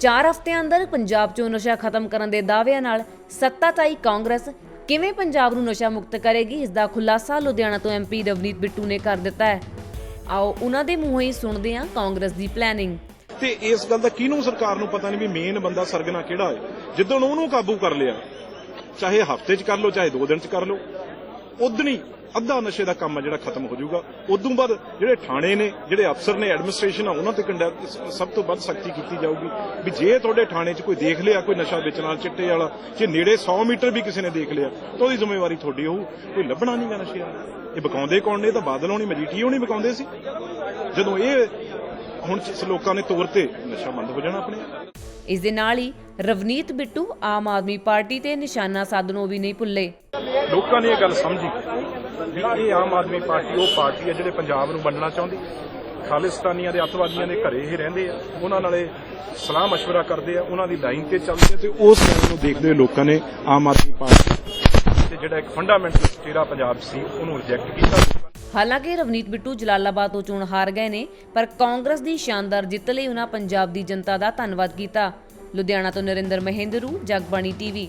4 ਹਫ਼ਤਿਆਂ ਅੰਦਰ ਪੰਜਾਬ 'ਚੋਂ ਨਸ਼ਾ ਖਤਮ ਕਰਨ ਦੇ ਦਾਅਵਿਆਂ ਨਾਲ ਸੱਤਾ ਕਾਂਗਰਸ ਕਿਵੇਂ ਪੰਜਾਬ ਨੂੰ ਨਸ਼ਾ ਮੁਕਤ ਕਰੇਗੀ ਇਸ ਦਾ ਖੁਲਾਸਾ ਲੁਧਿਆਣਾ ਤੋਂ ਐਮਪੀ ਰਵਨੀਤ ਬਿੱਟੂ ਨੇ ਕਰ ਦਿੱਤਾ ਹੈ। ਆਓ ਉਹਨਾਂ ਦੇ ਮੂੰਹੋਂ ਹੀ ਸੁਣਦੇ ਹਾਂ ਕਾਂਗਰਸ ਦੀ ਪਲੈਨਿੰਗ ਤੇ ਇਸ ਗੱਲ ਦਾ ਕਿਹਨੂੰ ਸਰਕਾਰ ਨੂੰ ਪਤਾ ਨਹੀਂ ਵੀ ਮੇਨ ਬੰਦਾ ਸਰਗਨਾ ਕਿਹੜਾ ਹੈ? ਜਿੱਦਣ ਉਹਨੂੰ ਕਾਬੂ ਕਰ ਲਿਆ, ਚਾਹੇ ਹਫ਼ਤੇ 'ਚ ਕਰ ਲਓ, ਚਾਹੇ 2 ਦਿਨ 'ਚ ਕਰ ਲਓ ਉਦਣੀ ਅੱਧਾ ਨਸ਼ੇ ਦਾ ਕੰਮ ਆ ਜਿਹੜਾ ਖਤਮ ਹੋ ਜਾਊਗਾ। ਉਦੋਂ ਬਾਅਦ ਜਿਹੜੇ ਥਾਣੇ ਨੇ, ਜਿਹੜੇ ਅਫਸਰ ਨੇ ਐਡਮਿਨਿਸਟ੍ਰੇਸ਼ਨ ਆ, ਉਹਨਾਂ ਤੇ ਕੰਡਾ- ਸਭ ਤੋਂ ਵੱਧ ਸਖਤੀ ਕੀਤੀ ਜਾਊਗੀ। ਵੀ ਜੇ ਤੁਹਾਡੇ ਥਾਣੇ 'ਚ ਕੋਈ ਦੇਖ ਲਿਆ, ਕੋਈ ਨਸ਼ਾ ਵੇਚਣ ਵਾਲਾ, ਚਿੱਟੇ ਵਾਲਾ, ਜੇ ਨੇੜੇ 100 ਮੀਟਰ ਵੀ ਕਿਸੇ ਨੇ ਦੇਖ ਲਿਆ, ਤਾਂ ਉਹਦੀ ਜ਼ਿੰਮੇਵਾਰੀ ਤੁਹਾਡੀ ਹੋਊ। ਕੋਈ ਲੱਭਣਾ ਨਹੀਂਗਾ ਨਸ਼ੇ ਵਾਲਾ। ਇਹ ਬਕਾਉਂਦੇ ਕੌਣ ਨੇ? ਤਾਂ ਬਾਦਲ ਹੋਣੀ ਮਜੀਠੀ ਹੋਣੀ ਬਕਾਉਂਦੇ ਸੀ। ਜਦੋਂ ਇਹ ਹੁਣ ਲੋਕਾਂ ਨੇ ਤੌਰ ਤੇ ਨਸ਼ਾ ਬੰਦ ਹੋ ਜਾਣਾ ਆਪਣੇ। ਇਸ ਦੇ ਨਾਲ ਹੀ ਰਵਨੀਤ ਬਿੱਟੂ ਆਮ ਆਦਮੀ ਪਾਰਟੀ ਤੇ ਨਿਸ਼ਾਨਾ ਸਾਧਨੋਂ ਵੀ ਨਹੀਂ ਭੁੱਲੇ ਲੋਕਾਂ ਨੇ ਇਹ ਗੱਲ ਸਮਝੀ ਵੀ ਇਹ ਆਮ ਆਦਮੀ ਪਾਰਟੀ ਉਹ ਪਾਰਟੀ ਹੈ ਜਿਹੜੇ ਪੰਜਾਬ ਨੂੰ ਵੰਡਣਾ ਚਾਹੁੰਦੀ ਖਾਲਿਸਤਾਨੀਆਂ ਦੇ ਅੱਤਵਾਦੀਆਂ ਦੇ ਘਰੇ ਹੀ ਰਹਿੰਦੇ ਆ ਉਹਨਾਂ ਨਾਲੇ ਸਲਾਹ مشورہ ਕਰਦੇ ਆ ਉਹਨਾਂ ਦੀ ਲਾਈਨ ਤੇ ਚੱਲਦੇ ਆ ਤੇ ਉਸ ਲਾਈਨ ਨੂੰ ਦੇਖਦੇ ਹੋਏ ਲੋਕਾਂ ਨੇ ਆਮ ਆਦਮੀ ਪਾਰਟੀ ਤੇ ਜਿਹੜਾ ਇੱਕ ਫੰਡਾਮੈਂਟਲ ਚਿਹਰਾ ਪੰਜਾਬ ਸੀ ਉਹਨੂੰ ਰਿਜੈਕਟ ਕੀਤਾ ਹਾਲਾਂਕਿ ਰਵਨੀਤ ਬਿੱਟੂ ਜਲਾਲਾਬਾਦ ਤੋਂ ਚੋਣ ਹਾਰ ਗਏ ਨੇ, ਪਰ ਕਾਂਗਰਸ ਦੀ ਸ਼ਾਨਦਾਰ ਜਿੱਤ ਲਈ ਉਹਨਾਂ ਪੰਜਾਬ ਦੀ ਜਨਤਾ ਦਾ ਧੰਨਵਾਦ ਕੀਤਾ। ਲੁਧਿਆਣਾ ਤੋਂ ਨਰਿੰਦਰ ਮਹਿੰਦਰੂ, ਜਗਬਾਣੀ ਟੀਵੀ।